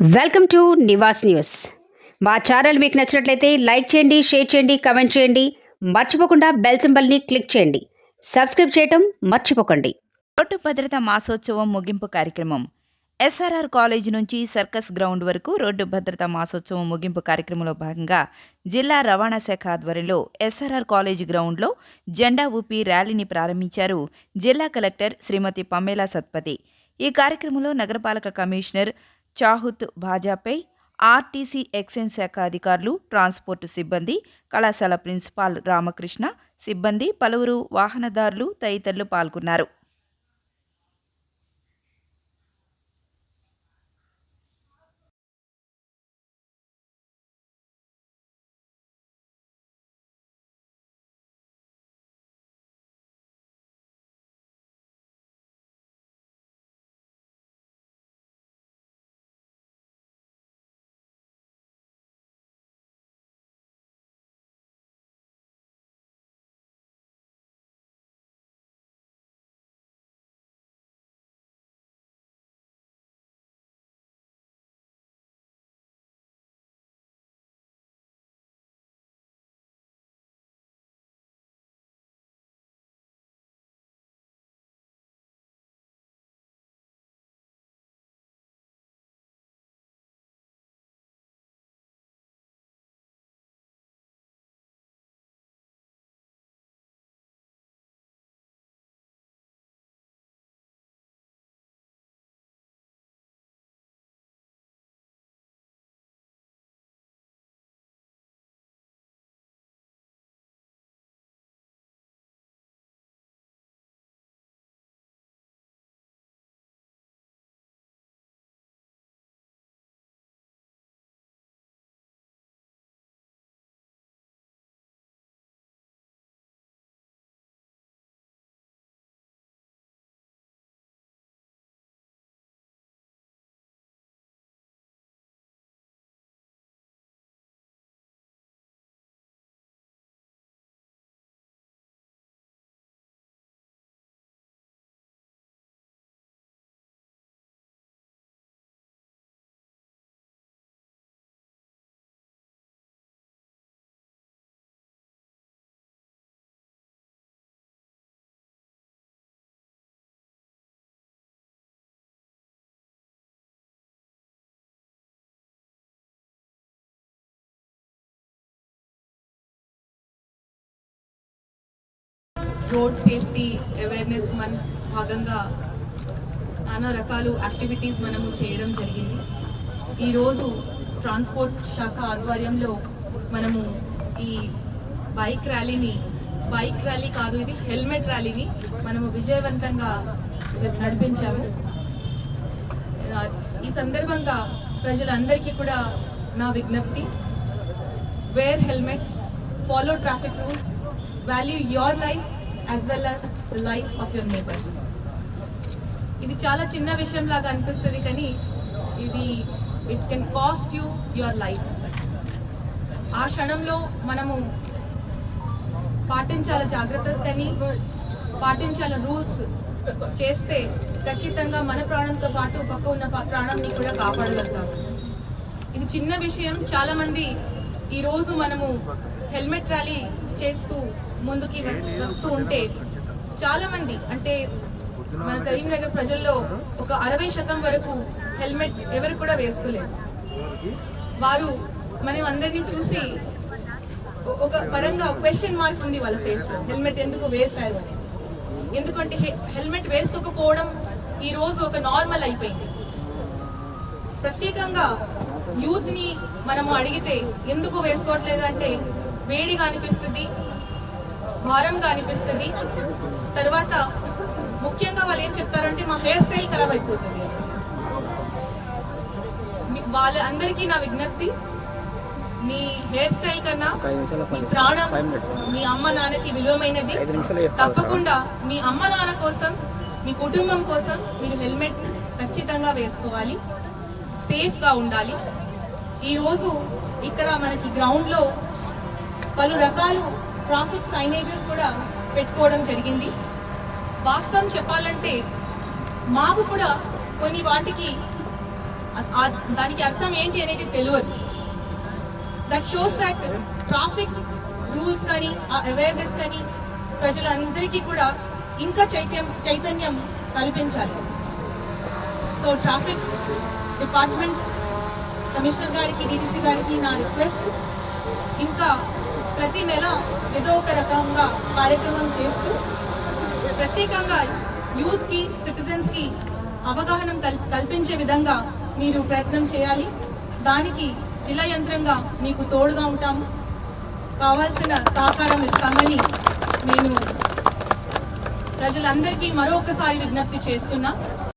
Welcome to Nivas news. మా channel మీకు నచ్చినట్లయితే లైక్ చేయండి షేర్ చేయండి కమెంట్ చేయండి. మర్చిపోకుండా బెల్ సింబల్ని క్లిక్ చేయండి. సబ్స్క్రైబ్ చేయటం మర్చిపోకండి. రోడ్డు భద్రత మాసోత్సవం ముగింపు కార్యక్రమం. ఎస్ఆర్ఆర్ కాలేజ్ నుంచి సర్కస్ గ్రౌండ్ వరకు రోడ్డు భద్రతా మాసోత్సవం ముగింపు కార్యక్రమంలో భాగంగా జిల్లా రవాణా శాఖ ఆధ్వర్యంలో ఎస్ఆర్ఆర్ కాలేజ్ గ్రౌండ్లో జెండా ఊపి ర్యాలీని ప్రారంభించారు జిల్లా కలెక్టర్ శ్రీమతి పమేలా సత్పతి. ఈ కార్యక్రమంలో నగరపాలక కమిషనర్ చాహుత్ భాజాపై ఆర్టీసీ ఎక్సైజ్ శాఖ అధికారులు ట్రాన్స్పోర్ట్ సిబ్బంది కళాశాల ప్రిన్సిపాల్ రామకృష్ణ సిబ్బంది పలువురు వాహనదారులు తదితరులు పాల్గొన్నారు. రోడ్ సేఫ్టీ అవేర్నెస్ మంత్ భాగంగా నానా రకాలు యాక్టివిటీస్ మనము చేయడం జరిగింది. ఈరోజు ట్రాన్స్పోర్ట్ శాఖ ఆధ్వర్యంలో మనము ఈ బైక్ ర్యాలీని బైక్ ర్యాలీ కాదు ఇది హెల్మెట్ ర్యాలీని మనము విజయవంతంగా నడిపించాము. ఈ సందర్భంగా ప్రజలందరికీ కూడా నా విజ్ఞప్తి wear helmet follow traffic rules value your life as well as the life of your neighbours ఇది చాలా చిన్న విషయం లాగా అనిపిస్తుంది కానీ ఇది it can cost you your life ఆ క్షణంలో మనము పాటించాల జాగ్రత్తని పాటించాల రూల్స్ చేస్తే ఖచ్చితంగా మన ప్రాణంతో పాటు పక్క ఉన్న ప్రాణాన్ని కూడా కాపాడగలుగుతాం. ఇది చిన్న విషయం. చాలామంది ఈరోజు ఈ రోజు మనము హెల్మెట్ ర్యాలీ చేస్తూ ముందుకి వస్తూ ఉంటే చాలా మంది అంటే మన కరీంనగర్ ప్రజల్లో ఒక అరవై శాతం వరకు హెల్మెట్ ఎవరు కూడా వేసుకోలేదు. వారు మనం అందరినీ చూసి ఒక పరంగా క్వశ్చన్ మార్క్ ఉంది వాళ్ళ ఫేస్లో హెల్మెట్ ఎందుకు వేశారు అనేది. ఎందుకంటే హెల్మెట్ వేసుకోకపోవడం ఈ రోజు ఒక నార్మల్ అయిపోయింది. ప్రత్యేకంగా యూత్ని మనము అడిగితే ఎందుకు వేసుకోవట్లేదు అంటే వేడిగా అనిపిస్తుంది భారంగా అనిపిస్తుంది. తర్వాత ముఖ్యంగా వాళ్ళు ఏం చెప్తారంటే మా హెయిర్ స్టైల్ ఖరాబ్ అయిపోతుంది. వాళ్ళ అందరికీ నా విజ్ఞప్తి మీ హెయిర్ స్టైల్ కన్నా మీ ప్రాణం మీ అమ్మ నాన్నకి విలువమైనది. తప్పకుండా మీ అమ్మ నాన్న కోసం మీ కుటుంబం కోసం మీరు హెల్మెట్ ఖచ్చితంగా వేసుకోవాలి. సేఫ్గా ఉండాలి. ఈరోజు ఇక్కడ మనకి గ్రౌండ్లో పలు రకాలు ట్రాఫిక్ సైనేజెస్ కూడా పెట్టుకోవడం జరిగింది. వాస్తవం చెప్పాలంటే మాకు కూడా కొన్ని వాటికి దానికి అర్థం ఏంటి అనేది తెలియదు. That shows that traffic rules కానీ ఆ అవేర్నెస్ కానీ ప్రజలందరికీ కూడా ఇంకా చైతన్యం చైతన్యం కల్పించాలి. సో ట్రాఫిక్ డిపార్ట్మెంట్ కమిషనర్ గారికి డీటీసీ గారికి నా రిక్వెస్ట్ ఇంకా ప్రతి నెల ఏదో ఒక రకంగా కార్యక్రమం చేస్తూ ప్రత్యేకంగా యూత్కి సిటిజన్స్కి అవగాహన కల్ కల్పించే విధంగా మీరు ప్రయత్నం చేయాలి. దానికి జిల్లా యంత్రంగా మీకు తోడుగా ఉంటాము. కావాల్సిన సహకారం ఇస్తామని నేను ప్రజలందరికీ మరొకసారి విజ్ఞప్తి చేస్తున్నా.